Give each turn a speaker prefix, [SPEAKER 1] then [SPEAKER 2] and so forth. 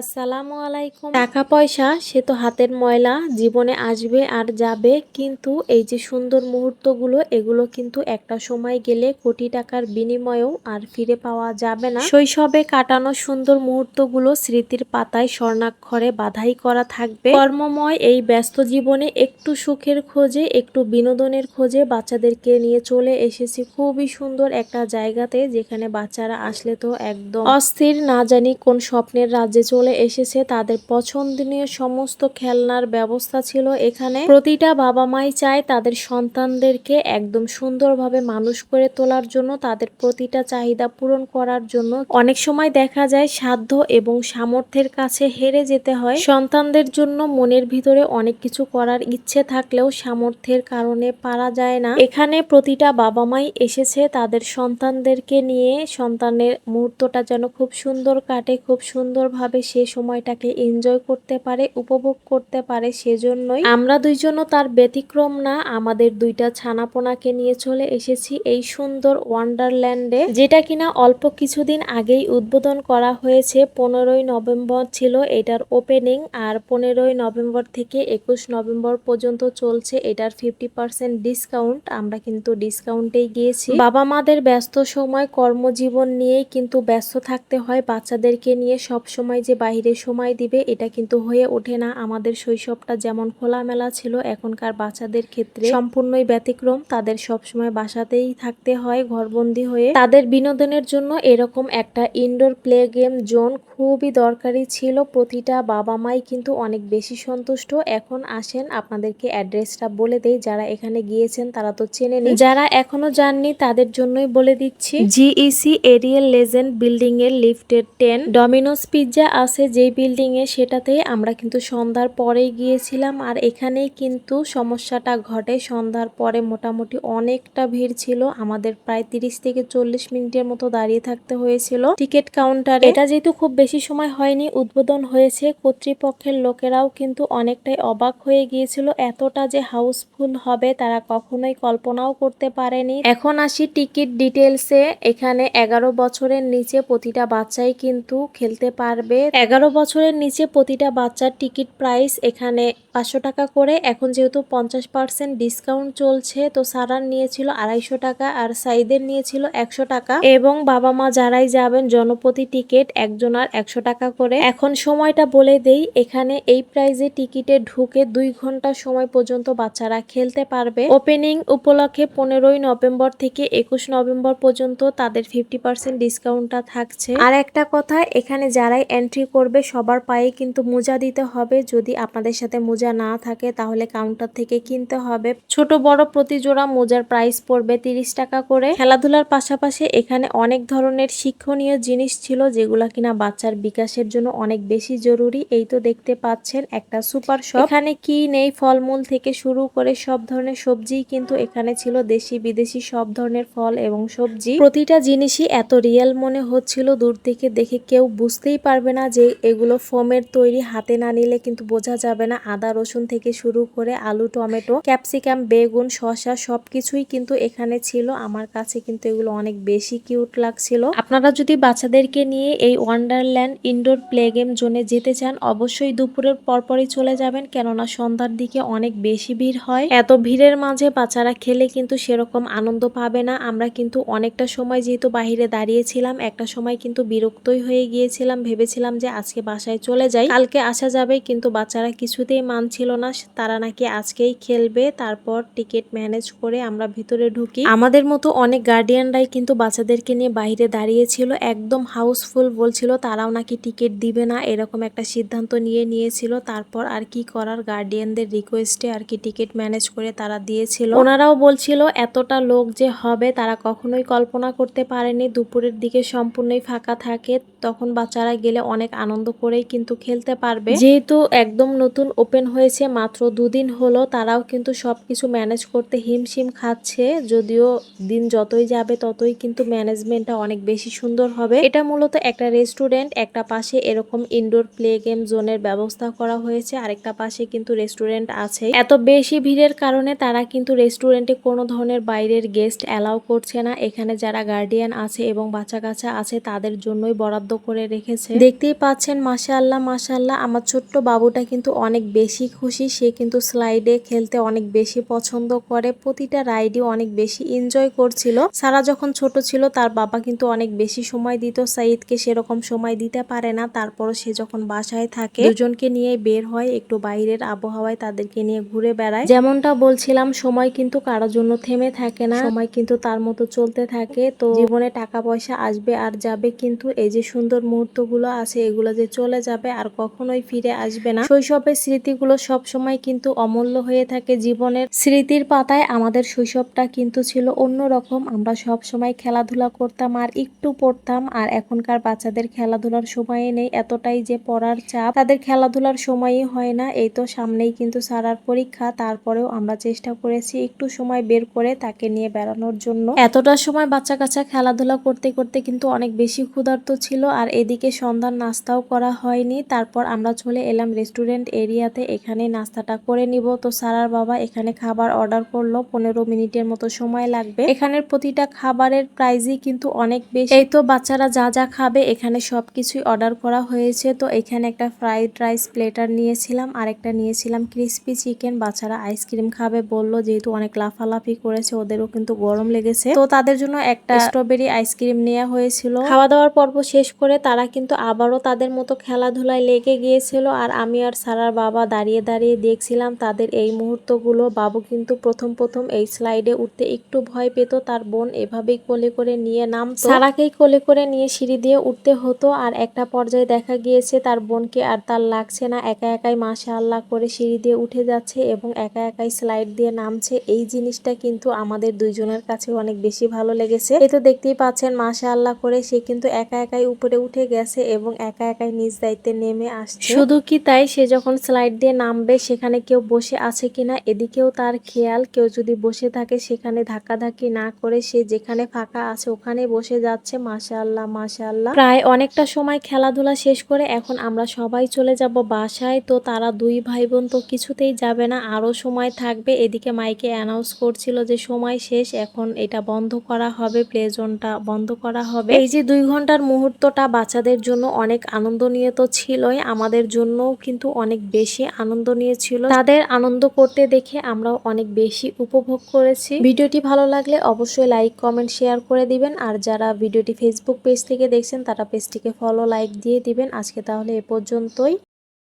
[SPEAKER 1] আসসালামু আলাইকুম। টাকা পয়সা, সে তো হাতের ময়লা, জীবনে আসবে আর যাবে, কিন্তু এই যে সুন্দর মুহূর্তগুলো, এগুলো কিন্তু একটা সময় গেলে কোটি টাকার বিনিময়েও আর ফিরে পাওয়া যাবে না। শৈশবে কাটানো সুন্দর মুহূর্তগুলো স্মৃতির পাতায় স্বর্ণাক্ষরে বাধাই করা থাকবে। কর্মময় এই ব্যস্ত জীবনে একটু সুখের খোঁজে, একটু বিনোদনের খোঁজে বাচ্চাদেরকে নিয়ে চলে এসেছি। খুবই সুন্দর একটা জায়গাতে, যেখানে বাচ্চারা আসলে তো একদম অস্থির, না জানি কোন স্বপ্নের রাজ্যে চলে এসেছে তাদের পছন্দনীয় সমস্ত খেলনার ব্যবস্থা ছিল এখানে। প্রতিটা বাবা মাই চায় তাদের সন্তানদেরকে একদম সুন্দরভাবে মানুষ করে তোলার জন্য, তাদের প্রতিটা চাহিদা পূরণ করার জন্য। অনেক সময় দেখা যায় সাধ্য এবং সামর্থ্যের কাছে হেরে যেতে হয়। সন্তানদের জন্য মনের ভিতরে অনেক কিছু করার ইচ্ছে থাকলেও সামর্থ্যের কারণে পারা যায় না। এখানে প্রতিটা বাবা মাই এসেছে তাদের সন্তানদেরকে নিয়ে। সন্তানের মুহূর্তটা যেন খুব সুন্দর কাটে, খুব সুন্দরভাবে সে সময়টাকে এনজয় করতে পারে, উপভোগ করতে পারে সেজন্যই আমরা দুইজনও তার ব্যতিক্রম না, আমাদের দুইটা ছানাপোনাকে নিয়ে চলে এসেছি এই সুন্দর ওয়ান্ডারল্যান্ডে যেটা কিনা অল্প কিছুদিন আগেই উদ্বোধন করা হয়েছে। পনেরোই নভেম্বর ছিল এটার ওপেনিং আর পনেরোই নভেম্বর থেকে একুশ নভেম্বর পর্যন্ত চলছে এটার ফিফটি পার্সেন্ট ডিসকাউন্ট আমরা কিন্তু ডিসকাউন্টেই গিয়েছি। বাবা মাদের ব্যস্ত সময়, কর্মজীবন নিয়েই কিন্তু ব্যস্ত থাকতে হয় বাচ্চাদেরকে নিয়ে। সব সময় যে বাইরে সময় দিবে, এটা কিন্তু হয়ে ওঠে না। আমাদের শৈশবটা যেমন খোলামেলা ছিল, এখনকার বাচ্চাদের ক্ষেত্রে সম্পূর্ণই ব্যতিক্রম। তাদের সবসময় বাসাতেই থাকতে হয়, ঘরবন্দি হয়ে। তাদের বিনোদনের জন্য এরকম একটা ইনডোর প্লে গেম জোন খুবই দরকারি ছিল। প্রতিটা বাবা মাই কিন্তু অনেক বেশি সন্তুষ্ট। এখন আসেন, আপনাদেরকে অ্যাড্রেসটা বলে দেই। যারা এখানে গিয়েছেন, তারা তো চেনে নি যারা এখনও যাননি, তাদের জন্যই বলে দিচ্ছি। জিইসি এরিয়াল লেজেন্ড বিল্ডিং এর লিফটের টেন ডমিনোস পিৎজা আছে যেই বিল্ডিং এ সেটাতে আমরা কিন্তু সন্ধ্যার পরে গিয়েছিলাম আর এখানেই কিন্তু সমস্যাটা ঘটে। সন্ধ্যার পরে মোটামুটি অনেকটা ভিড় ছিল, আমাদের প্রায় তিরিশ থেকে চল্লিশ মিনিটের মতো দাঁড়িয়ে থাকতে হয়েছিল। টিকিট কাউন্টারে এটা যেহেতু খুব বেশি সময় হয়নি, উদ্বোধন হয়েছে, কর্তৃপক্ষের লোকেরাও কিন্তু অনেকটাই অবাক হয়ে গিয়েছিল, এতটা যে হাউসফুল হবে তারা কখনোই কল্পনাও করতে পারেনি। এখন আসি টিকিট ডিটেলসে এখানে এগারো বছরের নিচে প্রতিটা বাচ্চাই কিন্তু খেলতে পারবে। এগারো বছরের নিচে প্রতিটা বাচ্চার টিকিট প্রাইস এখানে পাঁচশো টাকা করে। এখন যেহেতু পঞ্চাশ পার্সেন্ট ডিসকাউন্ট চলছে, তো সারার নিয়েছিল আড়াইশো টাকা আর সাইদের নিয়েছিল একশো টাকা। এবং বাবা মা যারাই যাবেন, জনপ্রতি টিকিট একজনার একশো টাকা করে। এখন সময়টা বলে দেই, এখানে এই প্রাইজে টিকিটে ঢুকে দুই ঘণ্টা সময় পর্যন্ত বাচ্চারা খেলতে পারবে। ওপেনিং উপলক্ষে পনেরোই নভেম্বর থেকে একুশ নভেম্বর পর্যন্ত তাদের ফিফটি পার্সেন্ট ডিসকাউন্টটা থাকছে। আর একটা কথা, এখানে যারাই এন্ট্রি করবে, সবার পায়ে কিন্তু মোজা দিতে হবে। যদি আপনাদের সাথে মোজা না থাকে, তাহলে কাউন্টার থেকে কিনতে হবে। ছোট বড় প্রতি জোড়া মোজার প্রাইস পড়বে তিরিশ টাকা করে। খেলাধুলার পাশাপাশি এখানে অনেক ধরনের শিক্ষণীয় জিনিস ছিল, যেগুলা কিনা বাচ্চার বিকাশের জন্য অনেক বেশি জরুরি। এই তো দেখতে পাচ্ছেন একটা সুপার শপ এখানে কি নেই, ফলমূল থেকে শুরু করে সব ধরনের সবজি কিন্তু এখানে ছিল। দেশি, বিদেশি সব ধরনের ফল এবং সবজি। প্রতিটা জিনিসই এত রিয়েল মনে হচ্ছিল, দূর থেকে দেখে কেউ বুঝতেই পারবে না যে এগুলো ফোমের তৈরি হাতে না নিলে কিন্তু বোঝা যাবে না। আদা, রসুন থেকে শুরু করে আলু, টমেটো, ক্যাপসিকাম, বেগুন, শসা সবকিছুই কিন্তু এখানে ছিল। আমার কাছে কিন্তু এগুলো অনেক বেশি কিউট লাগছিল। আপনারা যদি বাচ্চাদেরকে নিয়ে এই ওয়ান্ডারল্যান্ড ইনডোর প্লে গেম জোনে যেতে চান, অবশ্যই দুপুরের পরপরই চলে যাবেন, কেননা সন্ধ্যার দিকে অনেক বেশি ভিড় হয়। এত ভিড়ের মাঝে বাচ্চারা খেলে কিন্তু সেরকম আনন্দ পাবে না। আমরা কিন্তু অনেকটা সময় যেহেতু বাহিরে দাঁড়িয়েছিলাম, একটা সময় কিন্তু বিরক্তই হয়ে গিয়েছিলাম, ভেবেছিলাম যে আজকে বাসায় চলে যাই। কালকে আসা যাবে, কিন্তু বাচ্চারা কিছুতেই মানছিল না। তারা নাকি আজকেই খেলবে। তারপর টিকিট ম্যানেজ করে আমরা ভিতরে ঢুকি। আমাদের মতো অনেক গার্ডিয়ানরাই কিন্তু বাচ্চাদেরকে নিয়ে বাইরে দাঁড়িয়েছিল। একদম হাউসফুল বলছিল, তারাও নাকি টিকিট দিবে না। এরকম একটা সিদ্ধান্ত নিয়ে নিয়েছিল। তারপর আর কি করার, গার্ডিয়ানদের রিকোয়েস্টে আর কি টিকিট ম্যানেজ করে তারা দিয়েছিল। ওনারাও বলছিল, এতটা লোক যে হবে, তারা কখনোই কল্পনা করতে পারেনি। দুপুরের দিকে সম্পূর্ণই ফাঁকা থাকে। তখন বাচ্চারা গেলে অনেক আনন্দ করেই কিন্তু খেলতে পারবে। যেহেতু একদম নতুন ওপেন হয়েছে, মাত্র দুদিন হলো, তারাও কিন্তু সবকিছু ম্যানেজ করতে হিমশিম খাচ্ছে। যদিও দিন যতই যাবে, ততই কিন্তু ম্যানেজমেন্টটা অনেক বেশি সুন্দর হবে। এটা মূলত একটা রেস্টুরেন্ট, একটা পাশে এরকম ইনডোর প্লে গেম জোনের ব্যবস্থা করা হয়েছে, আরেকটা পাশে কিন্তু রেস্টুরেন্ট আছে এত বেশি ভিড়ের কারণে তারা কিন্তু রেস্টুরেন্টে কোনো ধরনের বাইরের গেস্ট অ্যালাউ করছে না। এখানে যারা গার্ডিয়ান আছে এবং বাচ্চা কাচ্চা আছে, তাদের জন্যই বরাদ্দ করে রেখেছে। দেখতেই পাচ্ছেন, মাশাআল্লাহ মাশাআল্লাহ। আমার ছোট্ট বাবুটা কিন্তু অনেক বেশি খুশি। সে কিন্তু স্লাইডে খেলতে অনেক বেশি পছন্দ করে। প্রতিটা রাইডই অনেক বেশি এনজয় করছিল। সারা যখন ছোট ছিল, তার বাবা কিন্তু অনেক বেশি সময় দিত। সাইদকে সেরকম সময় দিতে পারে না। তারপরও সে যখন বাসায় থাকে, দুজনকে নিয়ে বের হয়। একটু বাইরের আবহাওয়ায় তাদেরকে নিয়ে ঘুরে বেড়ায়। যেমনটা বলছিলাম, সময় কিন্তু কারোর জন্য থেমে থাকে না। সময় কিন্তু তার মতো চলতে থাকে। তো জীবনে টাকা পয়সা আসবে আর যাবে, কিন্তু এই যে সুন্দর মুহূর্তগুলো আছে এগুলো যে চলে যাবে আর কখনোই ফিরে আসবে না। শৈশবের স্মৃতিগুলো সব সময় কিন্তু অমূল্য হয়ে থাকে জীবনের। স্মৃতির পাতায় আমাদের শৈশবটা কিন্তু ছিল অন্যরকম। আমরা সব সময় খেলাধুলা করতাম আর একটু পড়তাম আর এখনকার বাচ্চাদের খেলাধুলার সময় নেই। এতটাই যে পড়ার চাপ। তাদের খেলাধুলার সময়ই হয় না। এই তো সামনেই কিন্তু সারার পরীক্ষা। তারপরেও আমরা চেষ্টা করেছি একটু সময় বের করে তাকে নিয়ে বেড়ানোর জন্য। এতটা সময় বাচ্চা কাচ্চা খেলাধুলা করতে করতে কিন্তু অনেক বেশি ক্ষুধার্ত ছিল। আর এদিকে সন্ধ্যার নাস্তাও করা হয়নি। তারপর আমরা চলে এলাম রেস্টুরেন্ট এরিয়াতে। এখানে নাস্তাটা করে নিব। তো সারার বাবা এখানে খাবার অর্ডার করল। পনেরো মিনিটের মতো সময় লাগবে। এখানের প্রতিটা খাবারের প্রাইজই কিন্তু অনেক বেশি। এই তো বাচ্চারা যা যা খাবে এখানে সবকিছুই অর্ডার করা হয়েছে। তো এখানে একটা ফ্রাইড রাইস প্লেটার নিয়েছিলাম। আর একটা নিয়েছিলাম ক্রিস্পি চিকেন বাচ্চারা আইসক্রিম খাবে বলল। যেহেতু অনেক লাফালাফি করেছে ওদেরও কিন্তু গরম লেগেছে। তো তাদের জন্য একটা স্ট্রবেরি আইসক্রিম নেওয়া হয়েছিল। খাওয়া দাওয়ার পর্ব শেষ করে তারা কিন্তু আবারও তাদের মতো খেলাধুলায় লেগে গিয়েছিল আর আমি আর সারার বাবা দাঁড়িয়ে দাঁড়িয়ে দেখছিলাম তাদের এই মুহূর্তগুলো। বাবু কিন্তু প্রথম প্রথম এই স্লাইডে উঠতে একটু ভয় পেত, তার বোন এভাবেই কোলে করে নিয়ে নাম সারাকেই কোলে করে নিয়ে সিঁড়ি দিয়ে উঠতে হতো আর একটা পর্যায়ে দেখা গিয়েছে তার বোনকে আর তার লাগছে না। একা একাই মাসা আল্লাহ করে সিঁড়ি দিয়ে উঠে যাচ্ছে এবং একা একাই স্লাইড দিয়ে নামছে। এই জিনিসটা কিন্তু আমাদের দুইজনের কাছে অনেক বেশি ভালো লেগেছে। এই তো দেখতেই পাচ্ছেন মাসা আল্লাহ করে সে কিন্তু একা একাই উপরে উঠে গেছে এবং একা একাই নিজ দায়িত্বে নেমে আসছে। শুধু কি তাই? সে যখন স্লাইড দিয়ে নামবে, সেখানে কেউ বসে আছে কিনা, এদিকেও তার খেয়াল। কেউ যদি বসে থাকে, সেখানে ধাক্কাধাক্কি না করে সে যেখানে ফাঁকা আছে ওখানে বসে যাচ্ছে। মাসা আল্লাহ প্রায় অনেকটা সময় খেলাধুলা শেষ করে এখন আমরা সবাই চলে যাব বাসায়। তো তারা দুই ভাই বোন তো কিছুতেই যাবে না আরও সময় থাকবে। এদিকে মাইকে অ্যানাউন্স করছিল যে সময় শেষ, এখন এটা বন্ধ করা হবে, প্লে জোনটা বন্ধ করা হবে। এই যে দুই ঘণ্টার মুহূর্তটা বাচ্চাদের জন্য অনেক আনন্দনীয় তো ছিলই, আমাদের জন্যও কিন্তু অনেক বেশি আনন্দ নিয়েছিল। তাদের আনন্দ করতে দেখে আমরাও অনেক বেশি উপভোগ করেছি। ভিডিওটি ভালো লাগলে অবশ্যই লাইক, কমেন্ট, শেয়ার করে দিবেন। আর যারা ভিডিওটি ফেসবুক পেজ থেকে দেখছেন, তারা পেজটিকে ফলো লাইক দিয়ে দিবেন। আজকে তাহলে এ পর্যন্তই।